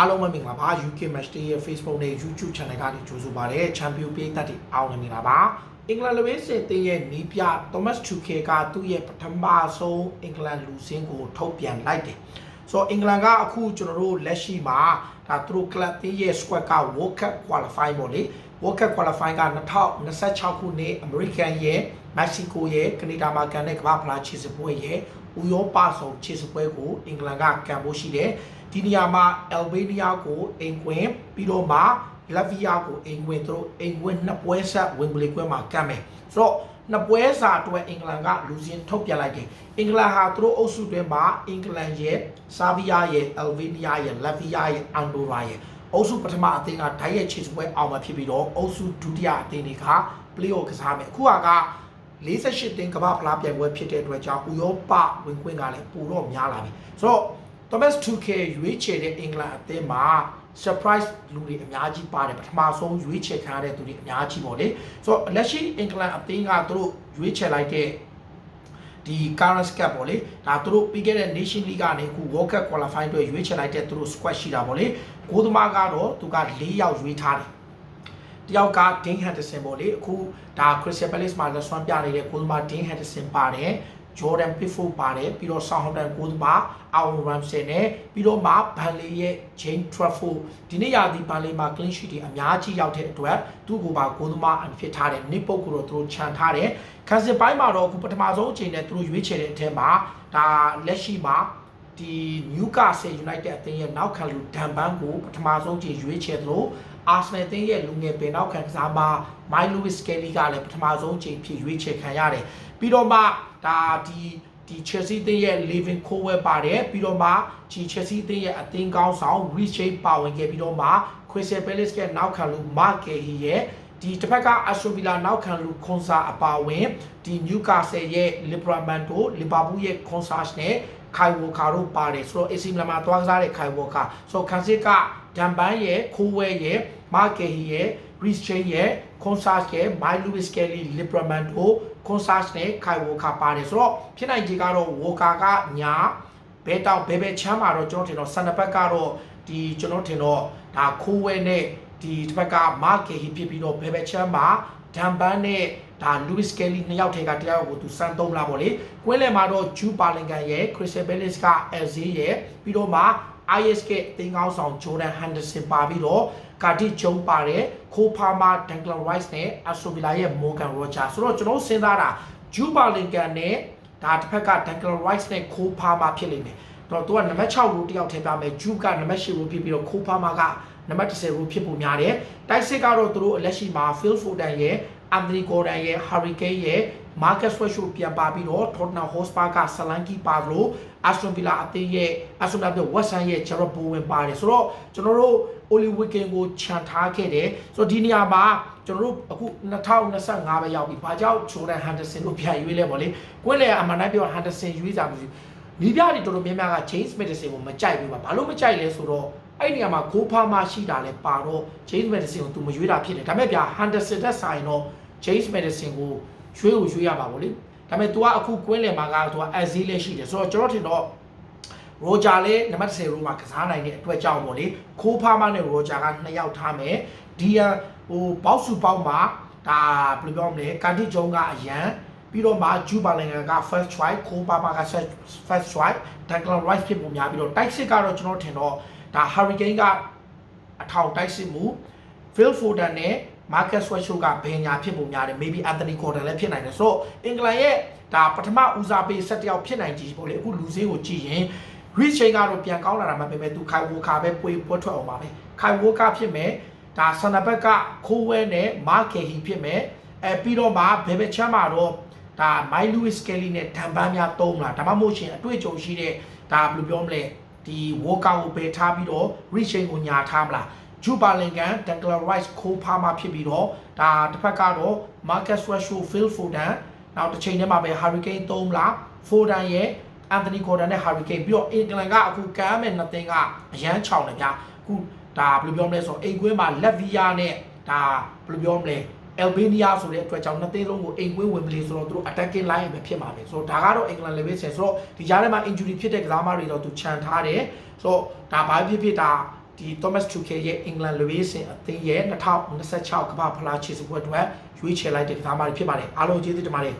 အားလုံးပဲမင်္ဂလာပါ UK Match Day ရဲ့ Facebook နဲ့ YouTube Channel ကနေကြိုဆိုပါရစေ Champion ပေးသက်တွေအားလုံးမင်္ဂလာပါအင်္ဂလန်လူဝင်းစင်တင်ရဲ့နီးပြ Thomas Tuchel ကသူ့ရဲ့ပထမဆုံးအင်္ဂလန်လူစင်းကိုထုတ်ပြန်လိုက်တယ်ဆိုတော့အင်္ဂလန်ကအခုကျွန်တော်တို့လက်ရှိမှာဒါသူတို့ club တင်းရဲ့ squad က World Cup qualify ပေါ့လေ World Cup qualify က2026ခုနှစ် American ရဲ့ Mexico ရဲ့ကနေဒါမှာကန်တဲ့ကမ္ဘာဖလားခြေစပွဲရဲ့ဥရောပဆောင်ခြေစပွဲကိုအင်္ဂလန်ကကန်ဖို့ရှိတယ်ဒီနေရာမှာ Albania ကိုအိမ်ကွင်းပြီးတော့မှ Latvia ကိုအိမ်ကွင်းသူတို့အိမ်ကွင်းနှစ်ပွဲဆက်ဝင်ပလီကွင်းမှာကန်မယ်ဆိုတော့နှစ်ပွဲစာအတွက်အင်္ဂလန်ကလူစင်းထုတ်ပြန်လိုက်တယ်အင်္ဂလန်ဟာသူတို့အုပ်စုတွင်မှာအင်္ဂလန်ရဲ့ဆာဗီးယားရဲ့ Albania ရဲ့ Latvia ရဲ့ Andorra ရဲ့ အုပ်စုပထမအသင်းကဓာတ်ရိုက်ခြေစပွဲအောင်မှာဖြစ်ပြီးတော့အုပ်စုဒုတိယအသင်းတွေက play-off ကစားမယ်အခုက48တင်းကမ္ဘာဖလားပြိုင်ပွဲဖြစ်တဲ့အတွက်ကြောင့်ဥရောပဝင်ခွင့်ကလည်းပိုတော့များလာပြီဆိုတော့ Thomas Tuchel ရွေးချယ်တဲ့အင်္ဂလန်အသင်းမှာ surprise လူတွေအများကြီးပါတယ်ပထမဆုံးရွေးချယ်ခံရတဲ့သူတွေအများကြီးပေါ့လေဆိုတော့လက်ရှိအင်္ဂလန်အသင်းကသူတို့ရွေးချယ်လိုက်တဲ့ ဒီ current cap ပေါ့လေဒါသူတို့ပြီးခဲ့တဲ့ Nation League ကနေအခု World Cup qualify အတွက်ရွေးချယ်လိုက်တဲ့သူတို့ squad ရှိတာပေါ့လေဂိုးသမားကတော့သူက၄ယောက်ရွေးထားတယ်တယောက်က Dean Henderson ပေါ့လေအခုဒါ Crystal Palace မှာလက်ဆွမ်းပြနေတဲ့ဂိုးသမား Dean Henderson ပါတယ် Jordan Pickford ပါတယ်ပြီးတော့ Southampton ဂိုးသမား Aaron Ramsey နဲ့ပြီးတော့မှ Burnley ရဲ့ James Trafford ဒီနေ့ရာသီ Burnley မှာ clean sheet တွေအများကြီးရောက်တဲ့အတွက်သူ့ကိုပါဂိုးသမားအဖြစ်ထားတယ်နှစ်ပုတ်ကိုတော့သူတို့ခြံထားတယ်ခန်းစစ်ပိုင်းမှာတော့အခုပထမဆုံးအချိန်နဲ့သူတို့ရွေးချယ်တဲ့အထက်မှာဒါလက်ရှိမှာဒီ Newcastle United အသင်းရဲ့နောက်ခံလူဒန်ဘန်ကိုပထမဆုံးချိန်ရွေးချယ်သလို Arsenal အသင်းရဲ့လူငယ်ပင်နောက်ခံကစားမ Mike Lewis Kelly ကလည်းပထမဆုံးချိန်ဖြစ်ရွေးချယ်ခံရတယ်ပြီးတော့မှ ဒါဒီဒီ Chelsea အသင်းရဲ့ Living Cowell ပါတယ်ပြီးတော့မှဒီ Chelsea အသင်းရဲ့အသင်းကောင်းဆောင် Rich James ပါဝင်ခဲ့ပြီးတော့မှ Crystal Palace ရဲ့နောက်ခံလူ Mark Cahill ရဲ့ဒီတစ်ဖက်က Aston Villa နောက်ခံလူခွန်စာအပါဝင်ဒီ Newcastle ရဲ့ Liverpool တို့ Liverpool ရဲ့ Consars နဲ့ခိုင်ဝကာတို့ပါတယ်ဆိုတော့ AC Milan မှာတွားကစားတဲ့ခိုင်ဝကာဆိုတော့ခန်းစစ်ကဒန်ပန်ရဲ့ခိုးဝဲရဲ့မာကေဟီရဲ့ Rich James ရဲ့ Consars ရဲ့ Mike Lewis Kelly Liverpool တို့ Consars နဲ့ခိုင်ဝကာပါတယ်ဆိုတော့ဖြစ်နိုင်ခြေကတော့ဝကာကညာဘဲတောက်ဘဲဘဲချမ်းမှာတော့ကျွန်တော်ထင်တော့ဆန်နဘက်ကတော့ဒီကျွန်တော်ထင်တော့ဒါခိုးဝဲနဲ့ဒီတစ်ဖက်ကမာကေဟီဖြစ်ပြီးတော့ဘဲဘဲချမ်းမှာဒန်ပန်နဲ့ဒါ Lewis Kelly နှစ်ယောက်ထဲကတရားကိုသူစမ်းသုံးလာပေါ့လေကွင်းလယ်မှာတော့ Jude Bellingham ရဲ့ Crystal Palace က LZ ရဲ့ပြီးတော့မှ ISK အသင်းကောင်းဆောင် Jordan Henderson ပါပြီးတော့ကာတီဂျုံပါတဲ့ခိုးဖာမာ Declan Rice နဲ့ Aston Villa ရဲ့ Morgan Rogers ဆိုတော့ကျွန်တော်စဉ်းစားတာ Jude Bellingham နဲ့ဒါတစ်ဖက်က Declan Rice နဲ့ခိုးဖာမာဖြစ်လိမ့်မယ်တော့သူကနံပါတ်6ကိုတယောက်ထည့်ပြမယ် Jude ကနံပါတ်8ကိုဖြစ်ပြီးတော့ခိုးဖာမာကနံပါတ်10ကိုဖြစ်ပုံများတယ်တိုက်စစ်ကတော့သူတို့အလက်ရှိမှာ Phil Foden ရဲ့ Anthony Gordon ရဲ့ Harry Kane ရဲ့ Marcus Rashford ပြန်ပါပြီးတော့ Tottenham Hotspur က Solanke ပါသလို Aston Villa အသင်းရဲ့ Aston Villa ရဲ့ West Ham ရဲ့ Jarrod Bowen ပါတယ်ဆိုတော့ကျွန်တော်တို့ Oli Weekend ကိုခြံထားခဲ့တယ်ဆိုတော့ဒီနေရာမှာကျွန်တော်တို့အခု2025ပဲရောက်ပြီဘာကြောင့် Jordan Henderson ကိုပြန်ရွေးလဲပေါ့လေကိုယ်လည်းအမှန်တမ်းပြော Henderson ရွေးကြပြီမိပြတွေတော်တော်များများက James Madison ကိုမကြိုက်ဘူးပါဘာလို့မကြိုက်လဲဆိုတော့အဲ့ဒီနေရာမှာဂိုးဖားမရှိတာလဲပါတော့ James Madison ကိုသူမရွေးတာဖြစ်တယ်ဒါပေမဲ့ဗျာ Henderson တက်ဆိုင်တော့ James Madison ကို ရွှေးကိုရွှေးရပါဗောလေဒါပေမဲ့ तू ကအခုကွင်းလယ်မှာက तू က Azil လေးရှိတယ်ဆိုတော့ကျွန်တော်ထင်တော့ Roger လေးနံပါတ်10ရိုးမှာကစားနိုင်တဲ့အတွက်ကြောင့်ဗောလေခိုးဖားမနဲ့ Roger ကနှစ်ယောက်ထားမယ်ဒီဟဟိုဘောက်စုပေါက်မှာဒါဘယ်လိုပြောမလဲကန်တီဂျုံကအရန်ပြီးတော့မှဂျူဘာလင်က first choice ခိုးပါပါက first choice Declan Rice ဖြစ်ပုံများပြီးတော့တိုက်စစ်ကတော့ကျွန်တော်ထင်တော့ဒါ Hurricane ကအထောင်တိုက်စစ်မှု Phil Foden နဲ့ Marcus Rashford ကဘယ်ညာဖြစ်ပုံများတယ် maybe Anthony Gordon လည်းဖြစ်နိုင်တယ်ဆိုတော့အင်္ဂလန်ရဲ့ဒါပထမဦးစားပေးဆက်တယောက်ဖြစ်နိုင်ကြည်ပေါ့လေအခုလူစင်းကိုကြည့်ရင် Rich Chain ကတော့ပြန်ကောင်းလာတာမှပဲပဲသူခိုင်ဝိုကာပဲပွေပွတ်ထွက်အောင်ပါပဲခိုင်ဝိုကာဖြစ်မယ်ဒါဆန်နဘက်ကခိုးဝဲနဲ့ Mark Cahill ဖြစ်မယ်အဲပြီးတော့မှဘယ်ဘက်ချမ်းမှာတော့ဒါ My Lewis Kelly နဲ့ဒန်ပန်းများတုံးလာဒါမှမဟုတ်ရှင်အတွေ့အကြုံရှိတဲ့ဒါဘယ်လိုပြောမလဲဒီ workout ကိုပဲထားပြီးတော့ Rich Chain ကိုညာထားမလား ဂျူပါလင်ကန်ဒန်ကလာရိုက်စ်ခိုးဖားမှာဖြစ်ပြီးတော့ဒါတစ်ဖက်ကတော့ Marcus Rashford Phil Foden နောက်တစ်ချိန်ထဲမှာပဲ Hurricane 3လား Foden ရဲ့ Anthony Gordon နဲ့ Hurricane ပြီးတော့အင်္ဂလန်ကအခုကမ်းမဲ့နှစ်သင်းကအရန်ချောင်းတယ်ဗျာအခုဒါဘယ်လိုပြောမလဲဆိုတော့အိမ်ကွင်းမှာ Latvia နဲ့ဒါဘယ်လိုပြောမလဲ Albania ဆိုတဲ့အတွက်ကြောင့်နှစ်သင်းလုံးကိုအိမ်ကွင်းဝင်ပလီဆိုတော့သူတို့ attacking line ပဲဖြစ်မှာပဲဆိုတော့ဒါကတော့အင်္ဂလန် level ဆယ်ဆိုတော့ဒီကြားထဲမှာ injury ဖြစ်တဲ့ကစားမတွေတော့သူခြံထားတယ်ဆိုတော့ဒါဘာဖြစ်ဖြစ်ဒါ ဒီ Thomas Tuchel ရဲ့အင်္ဂလန်လူရေးစင်အသင်းရဲ့2026ကမ္ဘာဖလားခြေစပွဲအတွက်ရွေးချယ်လိုက်တဲ့ကစားသမားတွေဖြစ်ပါတယ်အားလုံးကျေးဇူးတင်ပါတယ်